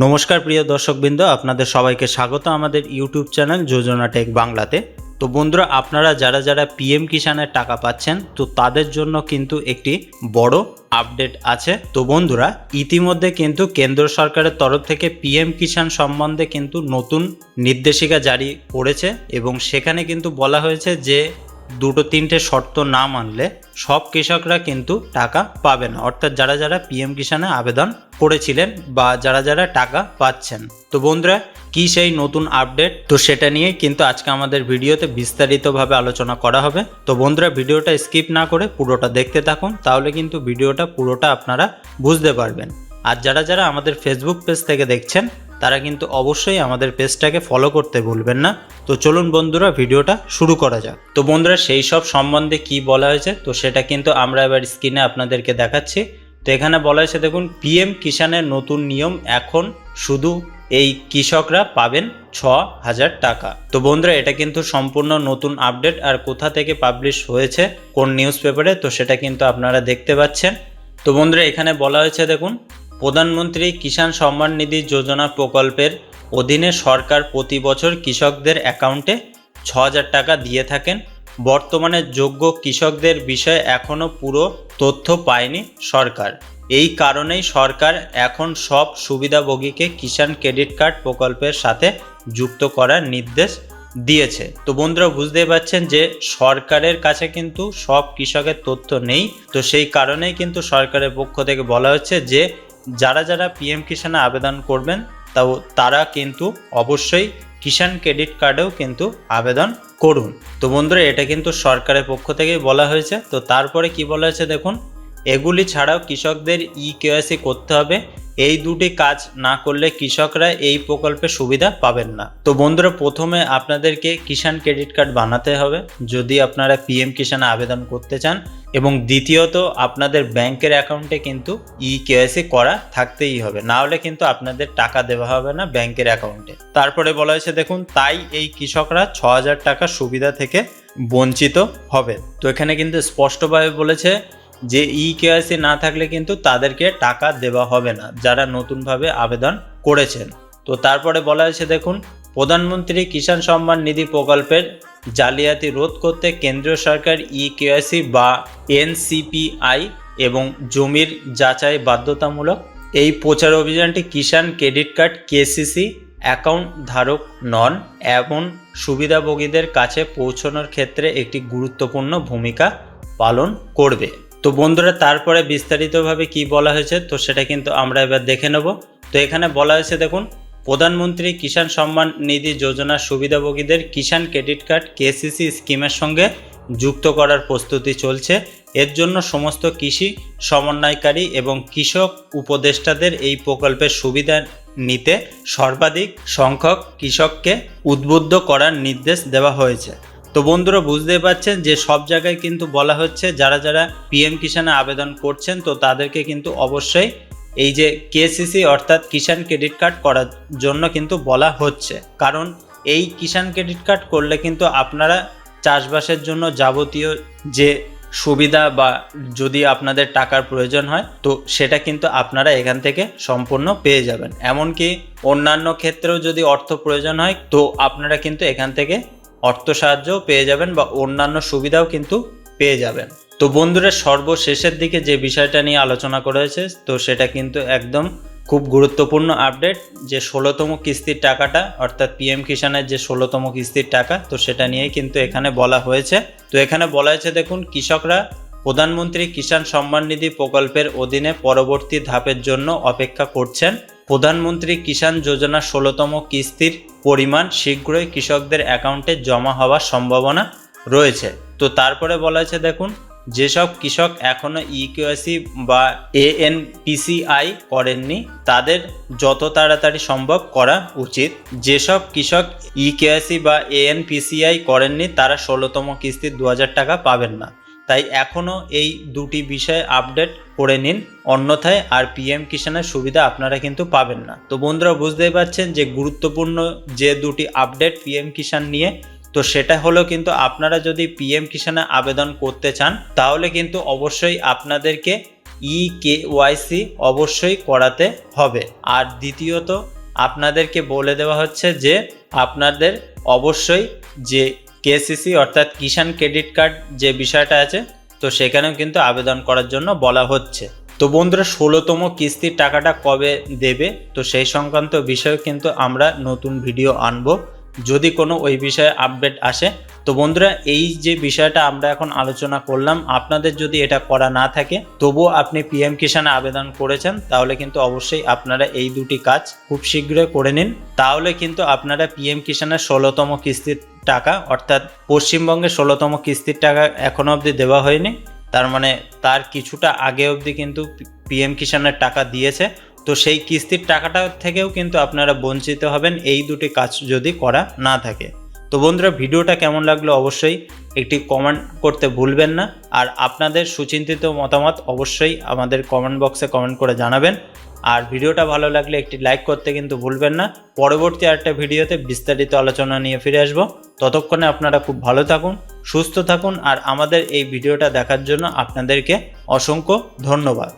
নমস্কার প্রিয় দর্শকবৃন্দ, আপনাদের সবাইকে স্বাগত আমাদের ইউটিউব চ্যানেল যোজনা টেক বাংলাতে। তো বন্ধুরা, আপনারা যারা যারা পিএম কিষানের টাকা পাচ্ছেন, তো তাদের জন্য কিন্তু একটি বড় আপডেট আছে। তো বন্ধুরা, ইতিমধ্যে কিন্তু কেন্দ্র সরকারের তরফ থেকে পিএম কিষাণ সম্বন্ধে কিন্তু নতুন নির্দেশিকা জারি করেছে এবং সেখানে কিন্তু বলা হয়েছে যে দুটো তিনটে শর্ত না মানলে সব কৃষকরা কিন্তু টাকা পাবে না। অর্থাৎ যারা যারা পিএম কিষানে আবেদন করেছিলেন বা যারা যারা টাকা পাচ্ছেন। তো বন্ধুরা, কি সেই নতুন আপডেট তো সেটা নিয়ে কিন্তু আজকে আমাদের ভিডিওতে বিস্তারিতভাবে আলোচনা করা হবে। তো বন্ধুরা, ভিডিওটা স্কিপ না করে পুরোটা দেখতে থাকুন, তাহলে কিন্তু ভিডিওটা পুরোটা আপনারা বুঝতে পারবেন। আর যারা যারা আমাদের ফেসবুক পেজ থেকে দেখছেন তারা কিন্তু অবশ্যই আমাদের পেজটাকে ফলো করতে ভুলবেন না। তো চলুন বন্ধুরা, ভিডিওটা শুরু করা যাক। তো বন্ধুরা, সেই সব সম্বন্ধে কি বলা হয়েছে? তো সেটা কিন্তু আমরা এবার স্ক্রিনে আপনাদেরকে দেখাচ্ছি। তো এখানে বলা হয়েছে, দেখুন পিএম কিষানের নতুন নিয়ম এখন শুধু এই কৃষকরা পাবেন ছ হাজার টাকা। তো বন্ধুরা, এটা কিন্তু সম্পূর্ণ নতুন আপডেট আর কোথা থেকে পাবলিশ হয়েছে, কোন নিউজ পেপারে তো সেটা কিন্তু আপনারা দেখতে পাচ্ছেন। তো বন্ধুরা, এখানে বলা হয়েছে, দেখুন প্রধানমন্ত্রী কিষাণ সম্মান নিধি যোজনা প্রকল্পের অধীনে সরকার প্রতি বছর কৃষকদের অ্যাকাউন্টে ছ হাজার টাকা দিয়ে থাকেন। বর্তমানে যোগ্য কৃষকদের বিষয়ে এখনও পুরো তথ্য পায়নি সরকার। এই কারণেই সরকার এখন সব সুবিধাভোগীকে কিষাণ ক্রেডিট কার্ড প্রকল্পের সাথে যুক্ত করার নির্দেশ দিয়েছে। তো বন্ধুরা, বুঝতেই পারছেন যে সরকারের কাছে কিন্তু সব কৃষকের তথ্য নেই। তো সেই কারণেই কিন্তু সরকারের পক্ষ থেকে বলা হচ্ছে যে যারা যারা পিএম কিষাণে আবেদন করবেন, তাও তারা কিন্তু অবশ্যই কিষাণ ক্রেডিট কার্ডেও কিন্তু আবেদন করুন। তো বন্ধুরা, এটা কিন্তু সরকারের পক্ষ থেকেই বলা হয়েছে। তো তারপরে কি বলা হয়েছে দেখুন এগুলি ছাড়াও কৃষকদের ই কেওয়াইসি করতে হবে। এই দুটি কাজ না করলে কৃষকরা এই প্রকল্পের সুবিধা পাবেন না। তো বন্ধুরা, প্রথমে আপনাদেরকে কিষাণ ক্রেডিট কার্ড বানাতে হবে। যদি আপনারা পিএম কিষাণে আবেদন করতে চান। এবং দ্বিতীয়ত, আপনাদের ব্যাংকের অ্যাকাউন্টে কিন্তু ই কেওয়াইসি করা থাকতেই হবে। না হলে কিন্তু আপনাদের টাকা দেওয়া হবে না ব্যাংকের অ্যাকাউন্টে। তারপরে বলা হয়েছে, দেখুন, তাই এই কৃষকরা ছ হাজার টাকার সুবিধা থেকে বঞ্চিত হবে। তো এখানে কিন্তু স্পষ্টভাবে বলেছে যে ই কেওয়াইসি না থাকলে কিন্তু তাদেরকে টাকা দেওয়া হবে না, যারা নতুনভাবে আবেদন করেছেন। তো তারপরে বলা হয়েছে, দেখুন, প্রধানমন্ত্রী কিষাণ সম্মান নিধি প্রকল্পের জালিয়াতি রোধ করতে কেন্দ্রীয় সরকার ই কেওয়াইসি বা এনসিপিআই এবং জমির যাচাই বাধ্যতামূলক এই প্রচার অভিযানটি Kisan credit card KCC account ধারক নন এমন সুবিধাভোগীদের কাছে পৌঁছানোর ক্ষেত্রে একটি গুরুত্বপূর্ণ ভূমিকা পালন করবে। তো বন্ধুরা, তারপরে বিস্তারিতভাবে কি বলা হয়েছে, তো সেটা কিন্তু আমরা এবার দেখে নেব। তো এখানে বলা হয়েছে, দেখুন, প্রধানমন্ত্রী কিষাণ সম্মান নিধি যোজনার সুবিধাভোগীদের কিষাণ ক্রেডিট কার্ড কেসিসি স্কিমের সঙ্গে যুক্ত করার প্রস্তুতি চলছে। এর জন্য সমস্ত কৃষি সমন্বয়কারী এবং কৃষক উপদেষ্টাদের এই প্রকল্পের সুবিধা নিতে সর্বাধিক সংখ্যক কৃষককে উদ্বুদ্ধ করার নির্দেশ দেওয়া হয়েছে। তো বন্ধুরা বুঝতেই পারছেন যে সব জায়গায় কিন্তু বলা হচ্ছে যারা যারা পিএম কিষানে আবেদন করছেন, তো তাদেরকে কিন্তু অবশ্যই এই যে কেসিসি অর্থাৎ কিষাণ ক্রেডিট কার্ড করার জন্য কিন্তু বলা হচ্ছে। কারণ এই কিষাণ ক্রেডিট কার্ড করলে কিন্তু আপনারা চাষবাসের জন্য যাবতীয় যে সুবিধা বা যদি আপনাদের টাকার প্রয়োজন হয়, তো সেটা কিন্তু আপনারা এখান থেকে সম্পূর্ণ পেয়ে যাবেন। এমনকি অন্যান্য ক্ষেত্রেও যদি অর্থ প্রয়োজন হয়, তো আপনারা কিন্তু এখান থেকে অর্থ সাহায্যও পেয়ে যাবেন বা অন্যান্য সুবিধাও কিন্তু পেয়ে যাবেন। তো বন্ধুরা, সর্বশেষের দিকে যে বিষয়টা নিয়ে আলোচনা করেছে, তো সেটা কিন্তু একদম খুব গুরুত্বপূর্ণ আপডেট, যে ষোলোতম কিস্তির টাকাটা, অর্থাৎ পি এম কিষাণের যে ষোলোতম কিস্তির টাকা, তো সেটা নিয়েই কিন্তু এখানে বলা হয়েছে। তো এখানে বলা হয়েছে, দেখুন, কৃষকরা প্রধানমন্ত্রী কিষাণ সম্মান নিধি প্রকল্পের অধীনে পরবর্তী ধাপের জন্য অপেক্ষা করছেন প্রধানমন্ত্রী কিষাণ যোজনা ষোলোতম কিস্তির পরিমাণ শীঘ্রই কৃষকদের অ্যাকাউন্টে জমা হওয়ার সম্ভাবনা রয়েছে। তো তারপরে বলা হয়েছে, দেখুন, যেসব কৃষক এখনও ইকেওয়াইসি বা এএনপিসিআই করেননি, তাদের যত তাড়াতাড়ি সম্ভব করা উচিত। যেসব কৃষক ইকেওয়াইসি বা এএনপিসিআই করেননি, তারা ষোলোতম কিস্তির দু টাকা পাবেন না। তাই এখনও এই দুটি বিষয়ে আপডেট করে নিন। অন্যথায় আর পিএম কিষানের সুবিধা আপনারা কিন্তু পাবেন না। তো বন্ধুরা, বুঝতেই পারছেন যে গুরুত্বপূর্ণ যে দুটি আপডেট পিএম কিষান নিয়ে, তো সেটা হলো কিন্তু আপনারা যদি পিএম কিষানে আবেদন করতে চান, তাহলে কিন্তু অবশ্যই আপনাদেরকে ই কে ওয়াইসি অবশ্যই করাতে হবে। আর দ্বিতীয়ত, আপনাদেরকে বলে দেওয়া হচ্ছে যে, আপনাদের অবশ্যই যে কেসিসি অর্থাৎ কিষাণ ক্রেডিট কার্ড যে বিষয়টা আছে, তো সেখানেও কিন্তু আবেদন করার জন্য বলা হচ্ছে। তো বন্ধুরা, ষোলোতম কিস্তির টাকাটা কবে দেবে? তো সেই সংক্রান্ত বিষয়ে কিন্তু আমরা নতুন ভিডিও আনব। যদি কোনো ওই বিষয়ে আপডেট আসে তো বন্ধুরা, এই যে বিষয়টা আমরা এখন আলোচনা করলাম, আপনাদের যদি এটা করা না থাকে, তবুও আপনি পিএম কিষাণে আবেদন করেছেন, তাহলে কিন্তু অবশ্যই আপনারা এই দুটি কাজ খুব শীঘ্রই করে নিন। তাহলে কিন্তু আপনারা পিএম কিষাণের ষোলোতম কিস্তির টাকা, অর্থাৎ পশ্চিমবঙ্গের ষোলোতম কিস্তির টাকা এখনও অবধি দেওয়া হয়নি, তার মানে তার কিছুটা আগে অবধি কিন্তু পিএম কিষাণের টাকা দিয়েছে। তো সেই কিস্তির টাকাটা থেকেও কিন্তু আপনারা বঞ্চিত হবেন, এই দুটি কাজ যদি করা না থাকে। তো বন্ধুরা, ভিডিওটা কেমন লাগল অবশ্যই একটি কমেন্ট করতে ভুলবেন না। আর আপনাদের সুচিন্তিত মতামত অবশ্যই আমাদের কমেন্ট বক্সে কমেন্ট করে জানাবেন। আর ভিডিওটা ভালো লাগলে একটি লাইক করতে কিন্তু ভুলবেন না। পরবর্তী আরেকটা ভিডিওতে বিস্তারিত আলোচনা নিয়ে ফিরে আসব। ততক্ষণে আপনারা খুব ভালো থাকুন, সুস্থ থাকুন। আর আমাদের এই ভিডিওটা দেখার জন্য আপনাদেরকে অসংখ্য ধন্যবাদ।